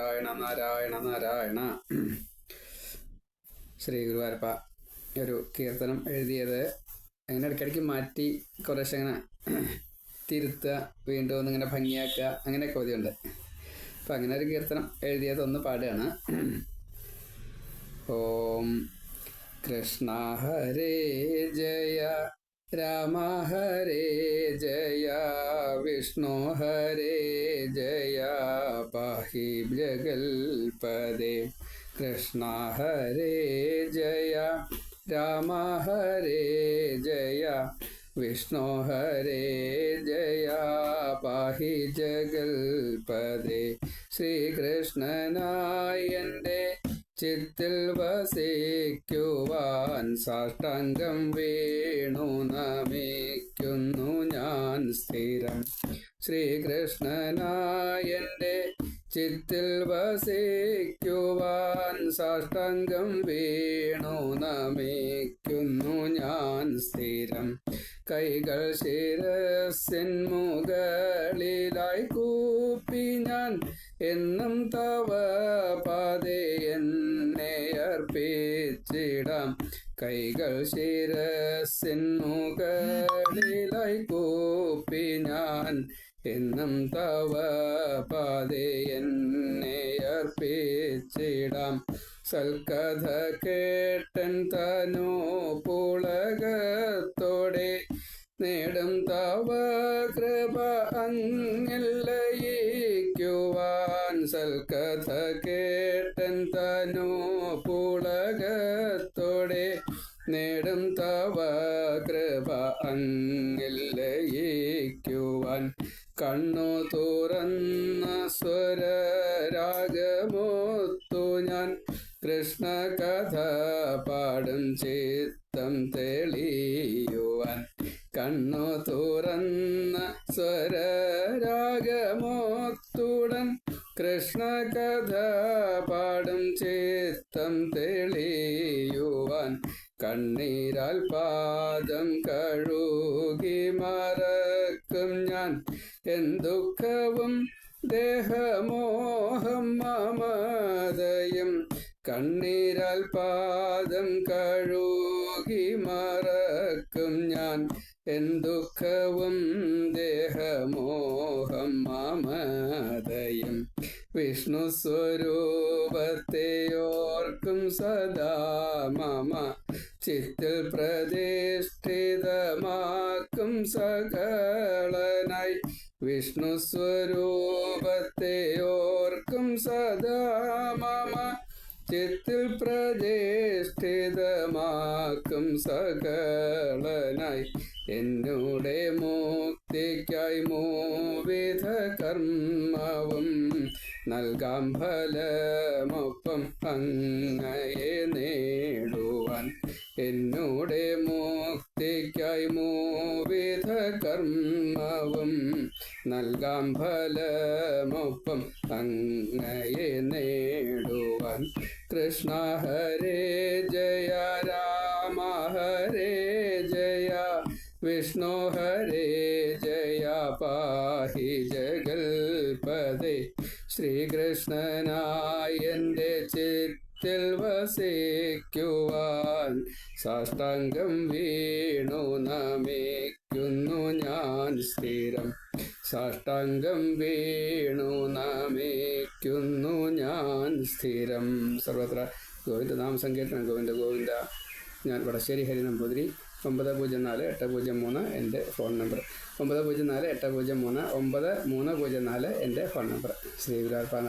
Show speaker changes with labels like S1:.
S1: നാരായണ നാരായണ നാരായണ. ശ്രീ ഗുരുവാരപ്പ ഒരു കീർത്തനം എഴുതിയത് അങ്ങനെ ഇടയ്ക്കിടയ്ക്ക് മാറ്റി കുറേശ്ശെ അങ്ങനെ തിരുത്തുക വീണ്ടും ഒന്നിങ്ങനെ ഭംഗിയാക്കുക അങ്ങനെയൊക്കെ മതിയുണ്ട് അപ്പം അങ്ങനെ ഒരു കീർത്തനം എഴുതിയത് ഒന്ന് പാടുകയാണ്. ഓം കൃഷ്ണ ഹരേ ജയ രാമ ഹരേ ജയ വിഷ്ണു ഹരേ ജഗൽപദേ കൃഷ്ണ ഹരേ ജയ രാമ ഹരേ ജയ വിഷ്ണു ഹരേ ജയ പാഹി ജഗൽപദേ ശ്രീകൃഷ്ണനായന്റെ ചിത്തിൽ വസിക്കുവാൻ സാഷ്ടാംഗം വേണു നമിക്കുന്നു ഞാൻ സ്ഥിരം. ശ്രീകൃഷ്ണനായന്റെ ചിത്തിൽ വസിക്കുവാൻ സാഷ്ടംഗം വീണു നമിക്കുന്നു ഞാൻ സ്ഥിരം. കൈകൾ ശിരസിൻ മുകളിലായി കൂപ്പി ഞാൻ എന്നും തവ പാതേ എന്നെ അർപ്പിച്ചിടാം. കൈകൾ ശിരസിൻ മുകളിലായി കൂപ്പി ഞാൻ എന്നും തവ പാതേ എന്നെ അർപ്പിച്ചിടാം. സൽക്കഥ കേട്ടൻ തനോ പുളകത്തോടെ നേടും തവ കൃപ അങ്ങില്ലയിക്കുവാൻ സൽക്കഥ കേട്ടൻ തനോ പുളകത്തോടെ നേടും തവ കൃപ അങ്ങില്ലയിക്കുവാൻ കണ്ണു തുറന്ന സ്വരരാഗമോത്തു ഞാൻ കൃഷ്ണ കഥ പാടും ചിത്തം തെളിയുവാൻ. കണ്ണു തുറന്ന സ്വരരാഗമൊത്തുടൻ കൃഷ്ണ കഥ പാടും ചിത്തം തെളിയുവാൻ. കണ്ണീരാൽ പാദം കഴുകി മറക്കും ഞാൻ എന്തുക്കവും ദേഹമോഹം മമതയും കണ്ണീരാൽ പാദം കഴുകി മറക്കും ഞാൻ. എന്തുക്കവും ദേഹമോഹം മമതയും വിഷ്ണു സ്വരൂപത്തെയോർക്കും സദാ മമ. ചിത്തിൽ പ്രതിഷ്ഠിതമാക്കും സകളനായി വിഷ്ണു സ്വരൂപത്തെയോർക്കും സദാ മമ. ചിത്തിൽ പ്രതിഷ്ഠിതമാക്കും സകളനായി എന്നോടെ മുക്തിക്കായി മൂവിധ കർമ്മവും നൽകാം ഫലമൊപ്പം അങ്ങയെ നേടുവാൻ എന്നോടെ മുക്തിക്കായി മൂവിധ കർമ്മവും നൽകാം ഫലമൊപ്പം അങ്ങയെ നേടുവാൻ കൃഷ്ണ ഹരേ ജയ രാമ ഹരേ ജയ വിഷ്ണു ഹരേ ജയ പാഹി ജഗൽപദേ ശ്രീകൃഷ്ണനായന്റെ ചിത്തിൽ വസിക്കുവാൻ സാഷ്ടാംഗം വീണു നമിക്കുന്നു ഞാൻ സ്ഥിരം. സാഷ്ടാംഗം വീണു നമിക്കുന്നു ഞാൻ സ്ഥിരം. സർവത്ര ഗോവിന്ദ നാമസങ്കീർത്തനം ഗോവിന്ദ ഗോവിന്ദ. ഞാൻ വടശ്ശേരി ഹരി നമ്പൂതിരി ഒമ്പത് പൂജ്യം നാല് എട്ട് പൂജ്യം മൂന്ന് എന്റെ ഫോൺ നമ്പർ. ഒമ്പത് പൂജ്യം നാല് എട്ട് പൂജ്യം മൂന്ന് ഒമ്പത് മൂന്ന് പൂജ്യം നാല് എന്റെ ഫോൺ നമ്പർ. ശ്രീ നാരായണ